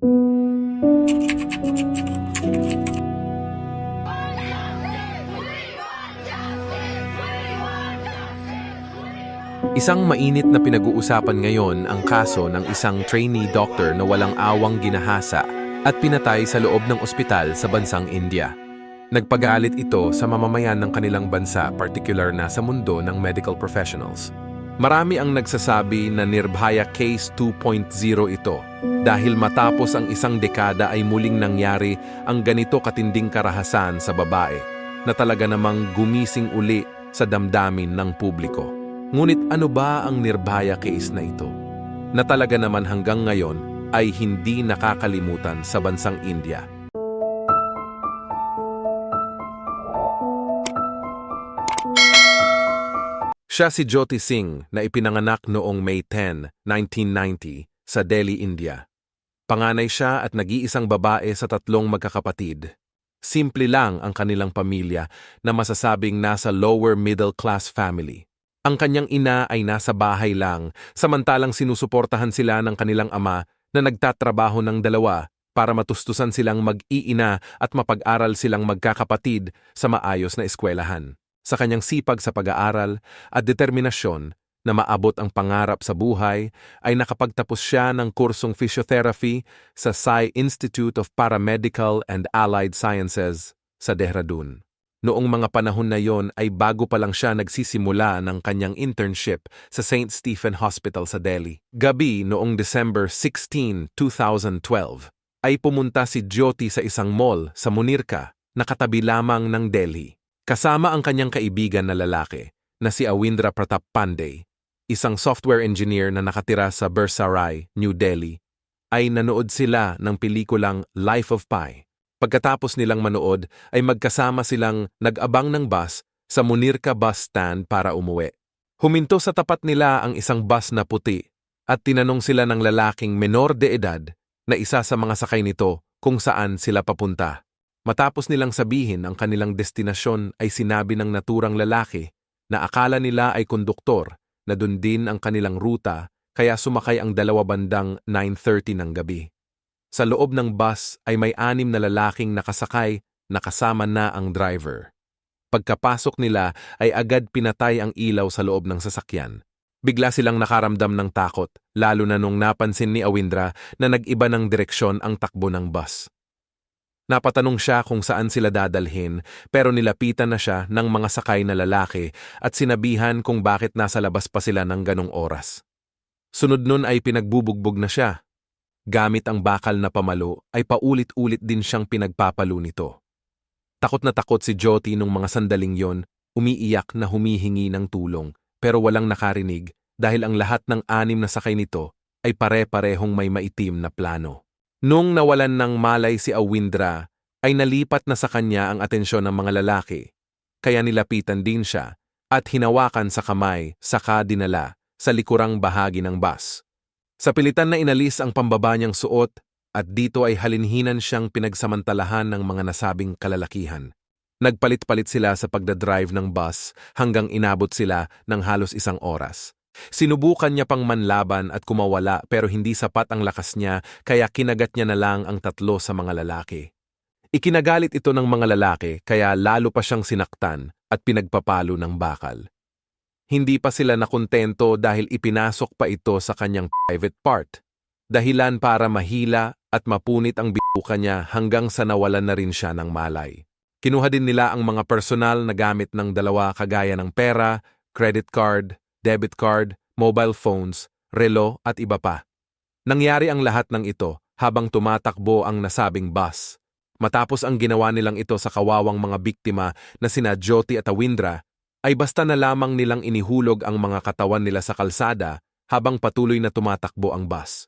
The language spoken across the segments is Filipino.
Isang mainit na pinag-uusapan ngayon ang kaso ng isang trainee doctor na walang awang ginahasa at pinatay sa loob ng ospital sa bansang India. Nagpagalit ito sa mamamayan ng kanilang bansa, particular na sa mundo ng medical professionals. Marami ang nagsasabi na Nirbhaya Case 2.0 ito dahil matapos ang isang dekada ay muling nangyari ang ganito katinding karahasan sa babae na talaga namang gumising uli sa damdamin ng publiko. Ngunit ano ba ang Nirbhaya case na ito? Na talaga naman hanggang ngayon ay hindi nakakalimutan sa bansang India. Siya si Jyoti Singh na ipinanganak noong May 10, 1990 sa Delhi, India. Panganay siya at nag-iisang babae sa tatlong magkakapatid. Simple lang ang kanilang pamilya na masasabing nasa lower middle class family. Ang kanyang ina ay nasa bahay lang, samantalang sinusuportahan sila ng kanilang ama na nagtatrabaho ng dalawa para matustusan silang mag-iina at mapag-aral silang magkakapatid sa maayos na eskwelahan. Sa kanyang sipag sa pag-aaral at determinasyon na maabot ang pangarap sa buhay, ay nakapagtapos siya ng kursong physiotherapy sa Sai Institute of Paramedical and Allied Sciences sa Dehradun. Noong mga panahon na yon ay bago pa lang siya nagsisimula ng kanyang internship sa St. Stephen Hospital sa Delhi. Gabi noong December 16, 2012, ay pumunta si Jyoti sa isang mall sa Munirka na katabi lamang ng Delhi. Kasama ang kanyang kaibigan na lalaki na si Awindra Pratap Pandey, isang software engineer na nakatira sa Bursarai, New Delhi, ay nanood sila ng pelikulang Life of Pi. Pagkatapos nilang manood ay magkasama silang nag-abang ng bus sa Munirka bus stand para umuwi. Huminto sa tapat nila ang isang bus na puti at tinanong sila ng lalaking menor de edad na isa sa mga sakay nito kung saan sila papunta. Matapos nilang sabihin ang kanilang destinasyon ay sinabi ng naturang lalaki na akala nila ay konduktor na dun din ang kanilang ruta kaya sumakay ang dalawa bandang 9.30 ng gabi. Sa loob ng bus ay may anim na lalaking nakasakay na kasama na ang driver. Pagkapasok nila ay agad pinatay ang ilaw sa loob ng sasakyan. Bigla silang nakaramdam ng takot, lalo na nung napansin ni Awindra na nag-iba ng direksyon ang takbo ng bus. Napatanong siya kung saan sila dadalhin pero nilapitan na siya ng mga sakay na lalaki at sinabihan kung bakit nasa labas pa sila ng ganong oras. Sunod nun ay pinagbubugbog na siya. Gamit ang bakal na pamalo ay paulit-ulit din siyang pinagpapalo nito. Takot na takot si Jyoti nung mga sandaling yon, umiiyak na humihingi ng tulong pero walang nakarinig dahil ang lahat ng anim na sakay nito ay pare-parehong may maitim na plano. Nung nawalan ng malay si Awindra, ay nalipat na sa kanya ang atensyon ng mga lalaki, kaya nilapitan din siya at hinawakan sa kamay saka dinala sa likurang bahagi ng bus. Sa pilitan na inalis ang pambaba niyang suot at dito ay halinhinan siyang pinagsamantalahan ng mga nasabing kalalakihan. Nagpalit-palit sila sa pagdadrive ng bus hanggang inabot sila ng halos isang oras. Sinubukan niya pang manlaban at kumawala pero hindi sapat ang lakas niya kaya kinagat niya na lang ang tatlo sa mga lalaki. Ikinagalit ito ng mga lalaki kaya lalo pa siyang sinaktan at pinagpapalo ng bakal. Hindi pa sila nakontento dahil ipinasok pa ito sa kanyang private part. Dahilan para mahila at mapunit ang bituka niya hanggang sa nawalan na rin siya ng malay. Kinuha din nila ang mga personal na gamit ng dalawa kagaya ng pera, credit card, debit card, mobile phones, relo at iba pa. Nangyari ang lahat ng ito habang tumatakbo ang nasabing bus. Matapos ang ginawa nilang ito sa kawawang mga biktima na sina Jyoti at Awindra, ay basta na lamang nilang inihulog ang mga katawan nila sa kalsada habang patuloy na tumatakbo ang bus.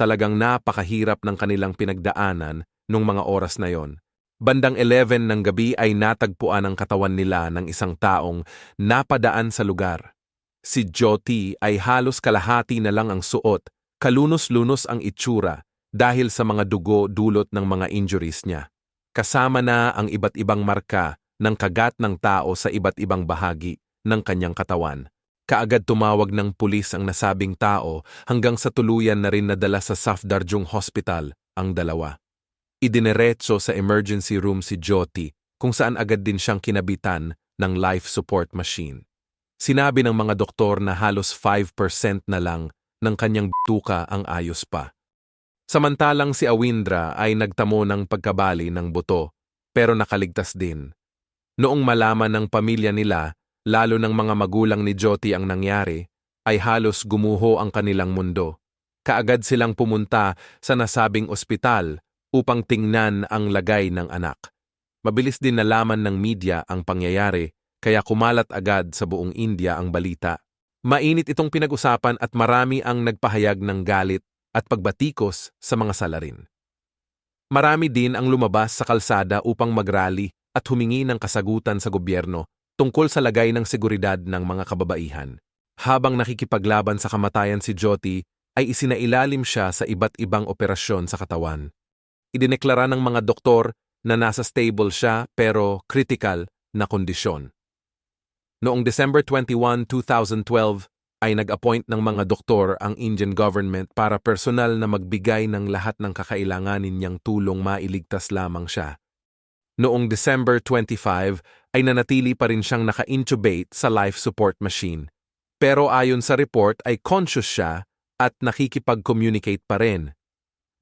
Talagang napakahirap ng kanilang pinagdaanan nung mga oras na yon. Bandang 11 ng gabi ay natagpuan ang katawan nila ng isang taong napadaan sa lugar. Si Jyoti ay halos kalahati na lang ang suot, kalunos-lunos ang itsura dahil sa mga dugo dulot ng mga injuries niya. Kasama na ang iba't ibang marka ng kagat ng tao sa iba't ibang bahagi ng kanyang katawan. Kaagad tumawag ng pulis ang nasabing tao hanggang sa tuluyan na rin nadala sa Safdarjung Hospital ang dalawa. Idineretso sa emergency room si Jyoti kung saan agad din siyang kinabitan ng life support machine. Sinabi ng mga doktor na halos 5% na lang ng kanyang tuka ang ayos pa. Samantalang si Awindra ay nagtamo ng pagkabali ng buto pero nakaligtas din. Noong malaman ng pamilya nila, lalo ng mga magulang ni Jyoti ang nangyari, ay halos gumuho ang kanilang mundo. Kaagad silang pumunta sa nasabing ospital upang tingnan ang lagay ng anak. Mabilis din nalaman ng media ang pangyayari kaya kumalat agad sa buong India ang balita. Mainit itong pinag-usapan at marami ang nagpahayag ng galit at pagbatikos sa mga salarin. Marami din ang lumabas sa kalsada upang magrally at humingi ng kasagutan sa gobyerno tungkol sa lagay ng seguridad ng mga kababaihan. Habang nakikipaglaban sa kamatayan si Jyoti, ay isinailalim siya sa iba't ibang operasyon sa katawan. Idineklara ng mga doktor na nasa stable siya pero critical na kondisyon. Noong December 21, 2012, ay nag-appoint ng mga doktor ang Indian government para personal na magbigay ng lahat ng kakailanganin niyang tulong mailigtas lamang siya. Noong December 25 ay nanatili pa rin siyang naka-intubate sa life support machine. Pero ayon sa report ay conscious siya at nakikipag-communicate pa rin.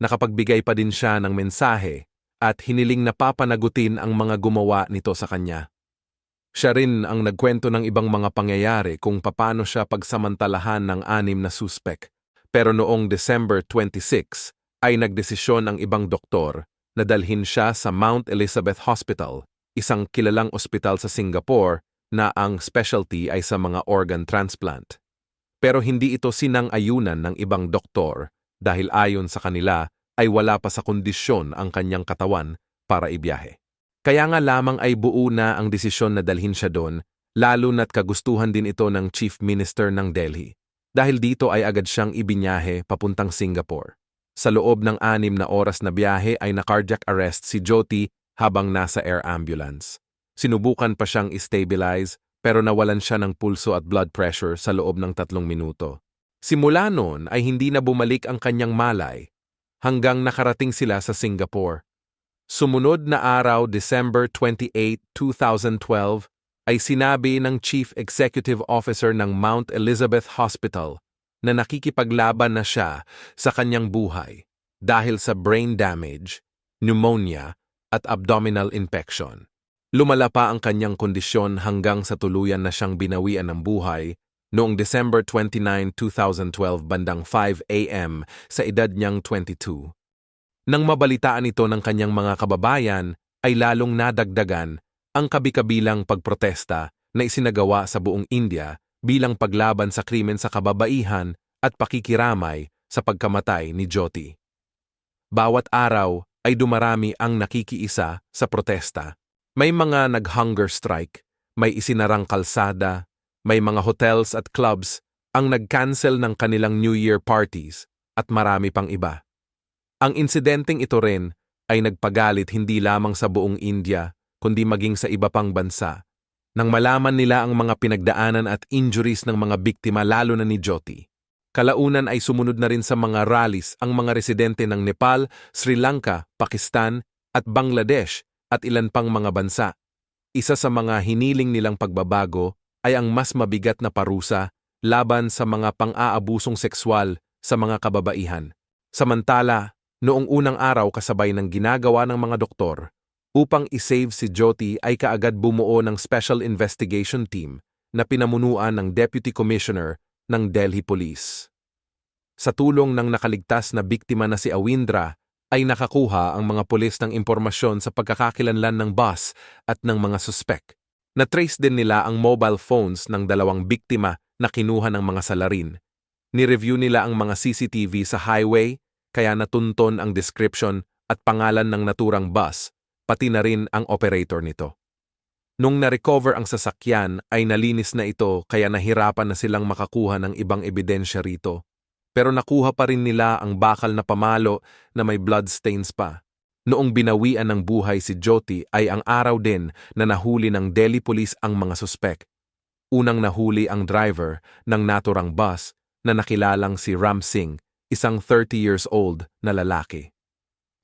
Nakapagbigay pa din siya ng mensahe at hiniling na papanagutin ang mga gumawa nito sa kanya. Siya rin ang nagkwento ng ibang mga pangyayari kung paano siya pagsamantalahan ng anim na suspek. Pero noong December 26 ay nagdesisyon ang ibang doktor na dalhin siya sa Mount Elizabeth Hospital, isang kilalang ospital sa Singapore na ang specialty ay sa mga organ transplant. Pero hindi ito sinang-ayunan ng ibang doktor dahil ayon sa kanila ay wala pa sa kondisyon ang kanyang katawan para ibiyahe. Kaya nga lamang ay buo na ang desisyon na dalhin siya doon, lalo na't kagustuhan din ito ng Chief Minister ng Delhi. Dahil dito ay agad siyang ibinyahe papuntang Singapore. Sa loob ng anim na oras na biyahe ay na-cardiac arrest si Jyoti habang nasa air ambulance. Sinubukan pa siyang stabilize pero nawalan siya ng pulso at blood pressure sa loob ng tatlong minuto. Simula noon ay hindi na bumalik ang kanyang malay hanggang nakarating sila sa Singapore. Sumunod na araw, December 28, 2012, ay sinabi ng Chief Executive Officer ng Mount Elizabeth Hospital na nakikipaglaban na siya sa kanyang buhay dahil sa brain damage, pneumonia, at abdominal infection. Lumala pa ang kanyang kondisyon hanggang sa tuluyan na siyang binawian ng buhay noong December 29, 2012 bandang 5 a.m. sa edad niyang 22. Nang mabalitaan ito ng kanyang mga kababayan, ay lalong nadagdagan ang kabikabilang pagprotesta na isinagawa sa buong India bilang paglaban sa krimen sa kababaihan at pakikiramay sa pagkamatay ni Jyoti. Bawat araw ay dumarami ang nakikiisa sa protesta. May mga nag-hunger strike, may isinarang kalsada, may mga hotels at clubs ang nag-cancel ng kanilang New Year parties at marami pang iba. Ang insidenteng ito rin ay nagpagalit hindi lamang sa buong India, kundi maging sa iba pang bansa. Nang malaman nila ang mga pinagdaanan at injuries ng mga biktima lalo na ni Jyoti. Kalaunan ay sumunod na rin sa mga rallies ang mga residente ng Nepal, Sri Lanka, Pakistan at Bangladesh at ilan pang mga bansa. Isa sa mga hiniling nilang pagbabago ay ang mas mabigat na parusa laban sa mga pang-aabusong sekswal sa mga kababaihan. Samantala, Noong unang araw kasabay ng ginagawa ng mga doktor, upang isave si Jyoti ay kaagad bumuo ng Special Investigation Team na pinamunuan ng Deputy Commissioner ng Delhi Police. Sa tulong ng nakaligtas na biktima na si Awindra, ay nakakuha ang mga pulis ng impormasyon sa pagkakakilanlan ng bus at ng mga suspek. Na-trace din nila ang mobile phones ng dalawang biktima na kinuha ng mga salarin. Ni-review nila ang mga CCTV sa highway, kaya natunton ang description at pangalan ng naturang bus, pati na rin ang operator nito. Nung na-recover ang sasakyan ay nalinis na ito kaya nahirapan na silang makakuha ng ibang ebidensya rito. Pero nakuha pa rin nila ang bakal na pamalo na may bloodstains pa. Noong binawian ng buhay si Jyoti ay ang araw din na nahuli ng Delhi Police ang mga suspek. Unang nahuli ang driver ng naturang bus na nakilalang si Ram Singh isang 30 years old na lalaki.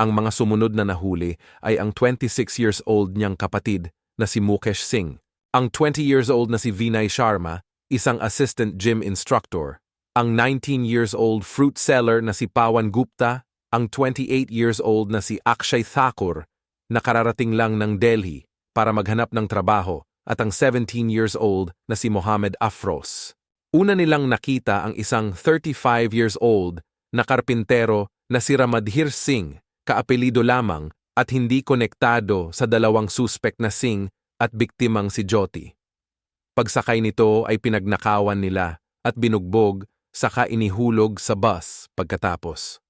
Ang mga sumunod na nahuli ay ang 26 years old niyang kapatid na si Mukesh Singh, ang 20 years old na si Vinay Sharma, isang assistant gym instructor, ang 19 years old fruit seller na si Pawan Gupta, ang 28 years old na si Akshay Thakur, na kararating lang ng Delhi para maghanap ng trabaho, at ang 17 years old na si Mohammed Afros. Una nilang nakita ang isang 35 years old na karpintero na si Ramadhir Singh, kaapelido lamang at hindi konektado sa dalawang suspect na Singh at biktimang si Jyoti. Pagsakay nito ay pinagnakawan nila at binugbog saka inihulog sa bus pagkatapos.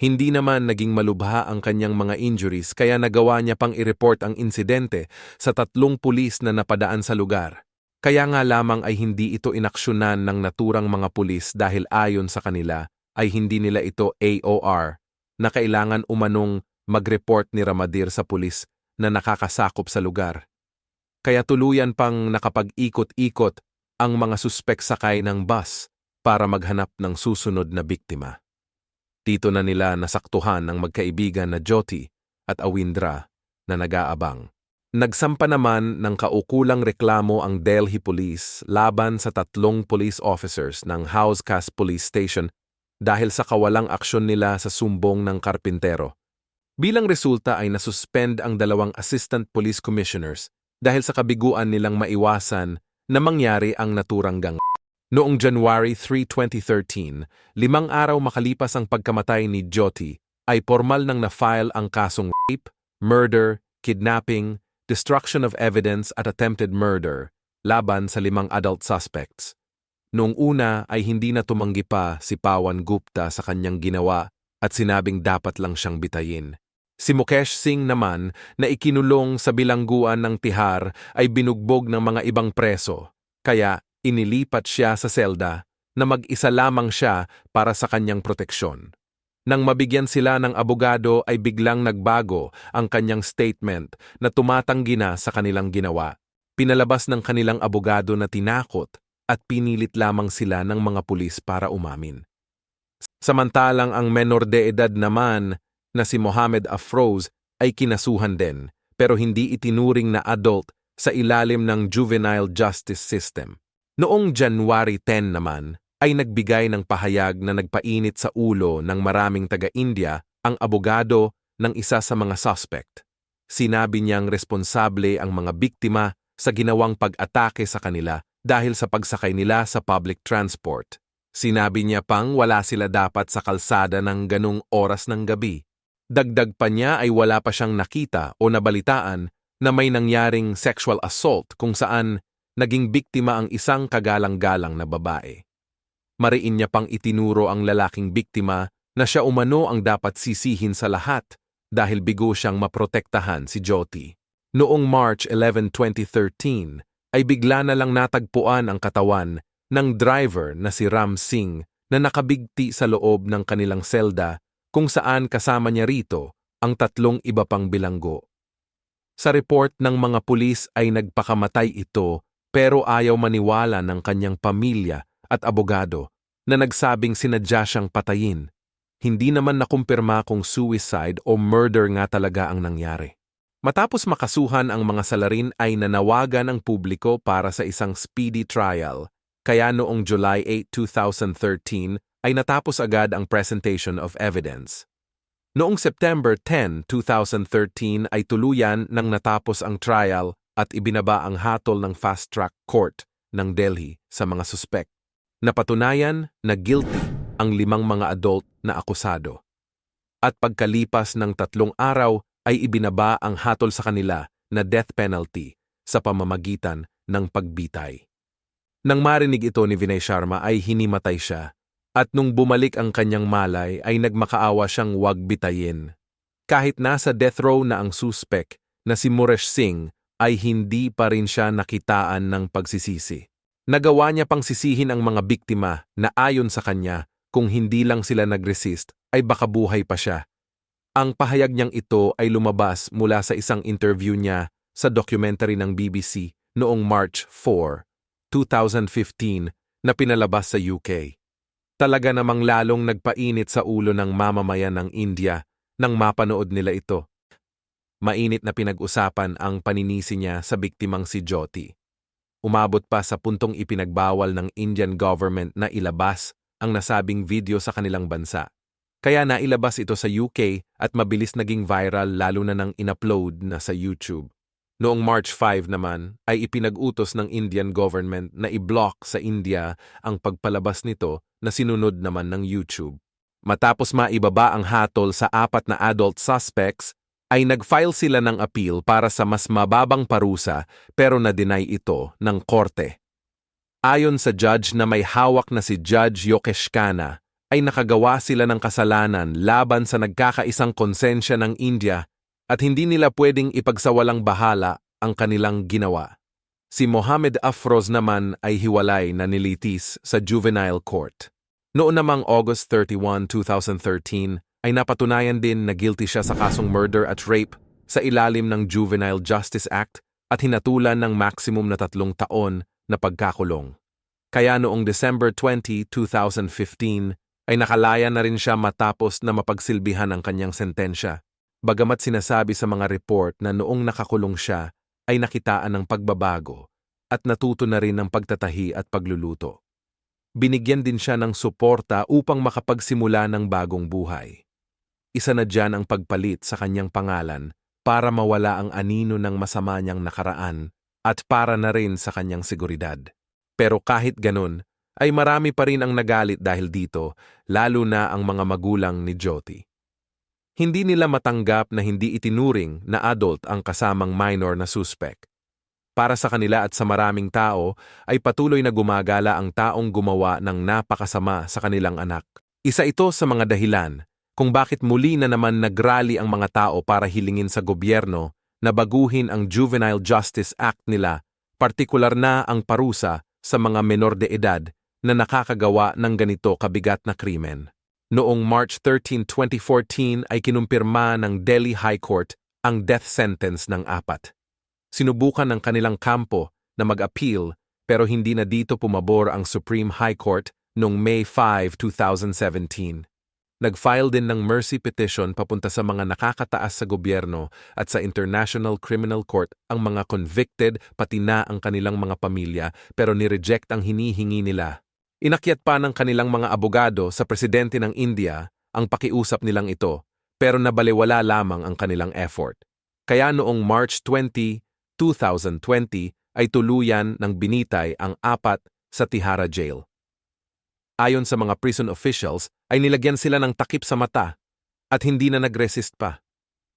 Hindi naman naging malubha ang kanyang mga injuries kaya nagawa niya pang i-report ang insidente sa tatlong pulis na napadaan sa lugar. Kaya nga lamang ay hindi ito inaksyonan ng naturang mga pulis dahil ayon sa kanila ay hindi nila ito AOR na kailangan umanong mag-report ni Ramadir sa pulis na nakakasakop sa lugar. Kaya tuluyan pang nakapag-ikot-ikot ang mga suspek sakay ng bus para maghanap ng susunod na biktima. Dito na nila nasaktuhan ang magkaibigan na Jyoti at Awindra na nag-aabang. Nagsampa naman ng kaukulang reklamo ang Delhi Police laban sa tatlong police officers ng Housecast Police Station dahil sa kawalang aksyon nila sa sumbong ng karpintero. Bilang resulta ay nasuspend ang dalawang assistant police commissioners dahil sa kabiguan nilang maiwasan na mangyari ang naturang gang. Noong January 3, 2013, limang araw makalipas ang pagkamatay ni Jyoti, ay formal nang na-file ang kasong rape, murder, kidnapping, destruction of evidence at attempted murder laban sa limang adult suspects. Noong una ay hindi na tumanggi pa si Pawan Gupta sa kanyang ginawa at sinabing dapat lang siyang bitayin. Si Mukesh Singh naman na ikinulong sa bilangguan ng tihar ay binugbog ng mga ibang preso, kaya inilipat siya sa selda na mag-isa lamang siya para sa kanyang proteksyon. Nang mabigyan sila ng abogado ay biglang nagbago ang kanyang statement na tumatanggi na sa kanilang ginawa. Pinalabas ng kanilang abogado na tinakot at pinilit lamang sila ng mga pulis para umamin. Samantalang ang menor de edad naman na si Mohammed Afroz ay kinasuhan din pero hindi itinuring na adult sa ilalim ng juvenile justice system. Noong January 10 naman, ay nagbigay ng pahayag na nagpainit sa ulo ng maraming taga-India ang abogado ng isa sa mga suspect. Sinabi niyang responsable ang mga biktima sa ginawang pag-atake sa kanila dahil sa pagsakay nila sa public transport. Sinabi niya pang wala sila dapat sa kalsada ng ganong oras ng gabi. Dagdag pa niya ay wala pa siyang nakita o nabalitaan na may nangyaring sexual assault kung saan naging biktima ang isang kagalang-galang na babae. Mariin niya pang itinuro ang lalaking biktima na siya umano ang dapat sisihin sa lahat dahil bigo siyang maprotektahan si Jyoti. Noong March 11, 2013, ay bigla na lang natagpuan ang katawan ng driver na si Ram Singh na nakabigti sa loob ng kanilang selda kung saan kasama niya rito ang tatlong iba pang bilanggo. Sa report ng mga pulis ay nagpakamatay ito pero ayaw maniwala ng kanyang pamilya at abogado na nagsabing sinadya siyang patayin. Hindi naman nakumpirma kung suicide o murder nga talaga ang nangyari. Matapos makasuhan ang mga salarin ay nanawagan ang publiko para sa isang speedy trial, kaya noong July 8, 2013 ay natapos agad ang presentation of evidence. Noong September 10, 2013 ay tuluyan nang natapos ang trial at ibinaba ang hatol ng fast-track court ng Delhi sa mga suspect. Napatunayan na guilty ang limang mga adult na akusado. At pagkalipas ng tatlong araw ay ibinaba ang hatol sa kanila na death penalty sa pamamagitan ng pagbitay. Nang marinig ito ni Vinay Sharma ay hinimatay siya at nung bumalik ang kanyang malay ay nagmakaawa siyang wag bitayin. Kahit nasa death row na ang suspect na si Muresh Singh ay hindi pa rin siya nakitaan ng pagsisisi. Nagawa niya pang sisihin ang mga biktima na ayon sa kanya kung hindi lang sila nag-resist ay baka buhay pa siya. Ang pahayag niyang ito ay lumabas mula sa isang interview niya sa documentary ng BBC noong March 4, 2015 na pinalabas sa UK. Talaga namang lalong nagpainit sa ulo ng mamamayan ng India nang mapanood nila ito. Mainit na pinag-usapan ang paninisi niya sa biktimang si Jyoti. Umabot pa sa puntong ipinagbawal ng Indian government na ilabas ang nasabing video sa kanilang bansa. Kaya nailabas ito sa UK at mabilis naging viral lalo na nang inupload na sa YouTube. Noong March 5 naman ay ipinag-utos ng Indian government na i-block sa India ang pagpalabas nito na sinunod naman ng YouTube. Matapos maibaba ang hatol sa apat na adult suspects, ay nag-file sila ng appeal para sa mas mababang parusa pero na-deny ito ng korte. Ayon sa judge na may hawak na si Judge Yokeshkana, ay nakagawa sila ng kasalanan laban sa nagkakaisang konsensya ng India at hindi nila pwedeng ipagsawalang bahala ang kanilang ginawa. Si Mohammed Afroz naman ay hiwalay na nilitis sa juvenile court. Noon namang August 31, 2013, ay napatunayan din na guilty siya sa kasong murder at rape sa ilalim ng Juvenile Justice Act at hinatulan ng maximum na tatlong taon na pagkakulong. Kaya noong December 20, 2015, ay nakalaya na rin siya matapos na mapagsilbihan ang kanyang sentensya. Bagamat sinasabi sa mga report na noong nakakulong siya ay nakitaan ng pagbabago at natuto na rin ng pagtatahi at pagluluto. Binigyan din siya ng suporta upang makapagsimula ng bagong buhay. Isa na dyan ang pagpalit sa kanyang pangalan para mawala ang anino ng masama niyang nakaraan at para na rin sa kanyang seguridad. Pero kahit ganun, ay marami pa rin ang nagalit dahil dito, lalo na ang mga magulang ni Jyoti. Hindi nila matanggap na hindi itinuring na adult ang kasamang minor na suspect. Para sa kanila at sa maraming tao, ay patuloy na gumagala ang taong gumawa ng napakasama sa kanilang anak. Isa ito sa mga dahilan kung bakit muli na naman nagrally ang mga tao para hilingin sa gobyerno na baguhin ang Juvenile Justice Act nila, partikular na ang parusa sa mga menor de edad na nakakagawa ng ganito kabigat na krimen. Noong March 13, 2014 ay kinumpirma ng Delhi High Court ang death sentence ng apat. Sinubukan ng kanilang kampo na mag-appeal pero hindi na dito pumabor ang Supreme High Court noong May 5, 2017. Nag-file din ng mercy petition papunta sa mga nakakataas sa gobyerno at sa International Criminal Court ang mga convicted pati na ang kanilang mga pamilya pero ni-reject ang hinihingi nila. Inakyat pa ng kanilang mga abogado sa presidente ng India ang pakiusap nilang ito pero nabaliwala lamang ang kanilang effort. Kaya noong March 20, 2020 ay tuluyan ng binitay ang apat sa Tihara Jail. Ayon sa mga prison officials, ay nilagyan sila ng takip sa mata at hindi na nag-resist pa.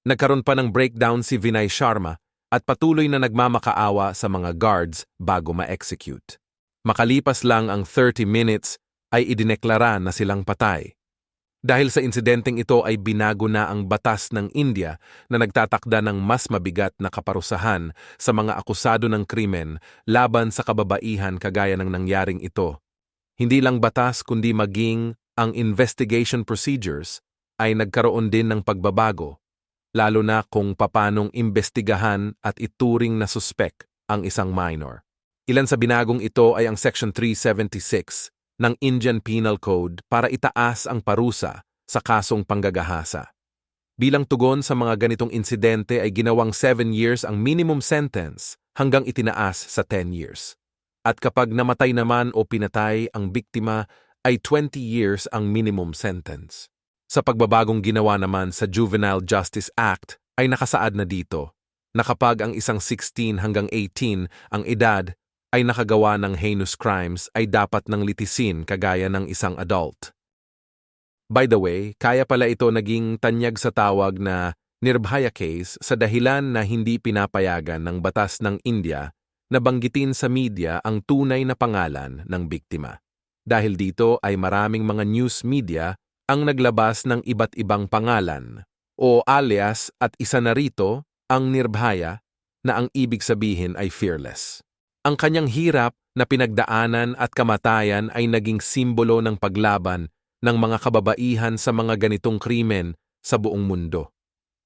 Nagkaroon pa ng breakdown si Vinay Sharma at patuloy na nagmamakaawa sa mga guards bago ma-execute. Makalipas lang ang 30 minutes ay idineklara na silang patay. Dahil sa insidenteng ito ay binago na ang batas ng India na nagtatakda ng mas mabigat na kaparusahan sa mga akusado ng krimen laban sa kababaihan kagaya ng nangyaring ito hindi lang batas kundi maging ang investigation procedures ay nagkaroon din ng pagbabago, lalo na kung papanong imbestigahan at ituring na suspek ang isang minor. Ilan sa binagong ito ay ang Section 376 ng Indian Penal Code para itaas ang parusa sa kasong panggagahasa. Bilang tugon sa mga ganitong insidente ay ginawang 7 years ang minimum sentence hanggang itinaas sa 10 years. At kapag namatay naman o pinatay ang biktima ay 20 years ang minimum sentence. Sa pagbabagong ginawa naman sa Juvenile Justice Act ay nakasaad na dito na kapag ang isang 16 hanggang 18 ang edad ay nakagawa ng heinous crimes ay dapat nang litisin kagaya ng isang adult. By the way, kaya pala ito naging tanyag sa tawag na Nirbhaya case sa dahilan na hindi pinapayagan ng batas ng India nabanggitin sa media ang tunay na pangalan ng biktima. Dahil dito ay maraming mga news media ang naglabas ng iba't ibang pangalan o alias at isa na rito ang Nirbhaya na ang ibig sabihin ay fearless. Ang kanyang hirap na pinagdaanan at kamatayan ay naging simbolo ng paglaban ng mga kababaihan sa mga ganitong krimen sa buong mundo.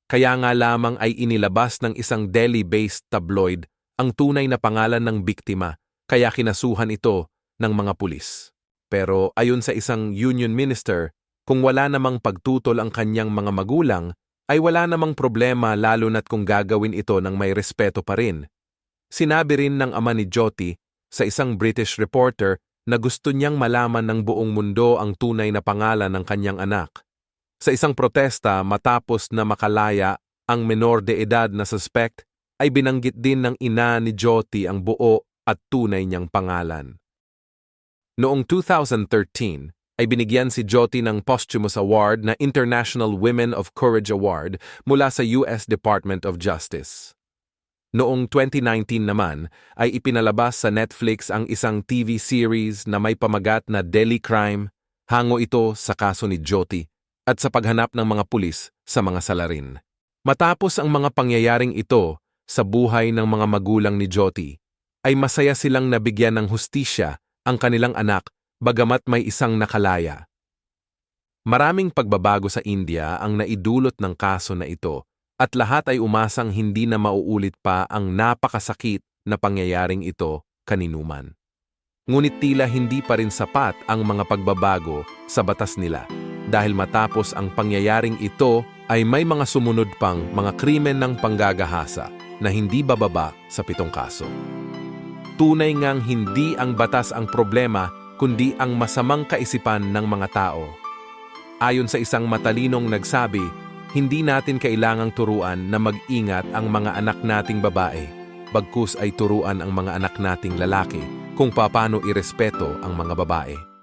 Kaya nga lamang ay inilabas ng isang Delhi-based tabloid ang tunay na pangalan ng biktima kaya kinasuhan ito ng mga pulis. Pero ayon sa isang union minister, kung wala namang pagtutol ang kanyang mga magulang, ay wala namang problema lalo na't kung gagawin ito ng may respeto pa rin. Sinabi rin ng ama ni Jyoti sa isang British reporter na gusto niyang malaman ng buong mundo ang tunay na pangalan ng kanyang anak. Sa isang protesta matapos na makalaya ang menor de edad na suspect, ay binanggit din ng ina ni Jyoti ang buo at tunay niyang pangalan. Noong 2013, ay binigyan si Jyoti ng posthumous award na International Women of Courage Award mula sa US Department of Justice. Noong 2019 naman ay ipinalabas sa Netflix ang isang TV series na may pamagat na Delhi Crime, hango ito sa kaso ni Jyoti at sa paghanap ng mga pulis sa mga salarin. Matapos ang mga pangyayaring ito sa buhay ng mga magulang ni Jyoti, ay masaya silang nabigyan ng hustisya ang kanilang anak bagamat may isang nakalaya. Maraming pagbabago sa India ang naidulot ng kaso na ito at lahat ay umasang hindi na mauulit pa ang napakasakit na pangyayaring ito kaninuman. Ngunit tila hindi pa rin sapat ang mga pagbabago sa batas nila dahil matapos ang pangyayaring ito ay may mga sumunod pang mga krimen ng panggagahasa na hindi bababa sa pitong kaso. Tunay ngang hindi ang batas ang problema kundi ang masamang kaisipan ng mga tao. Ayon sa isang matalinong nagsabi, hindi natin kailangang turuan na mag-ingat ang mga anak nating babae, bagkus ay turuan ang mga anak nating lalaki kung paano irespeto ang mga babae.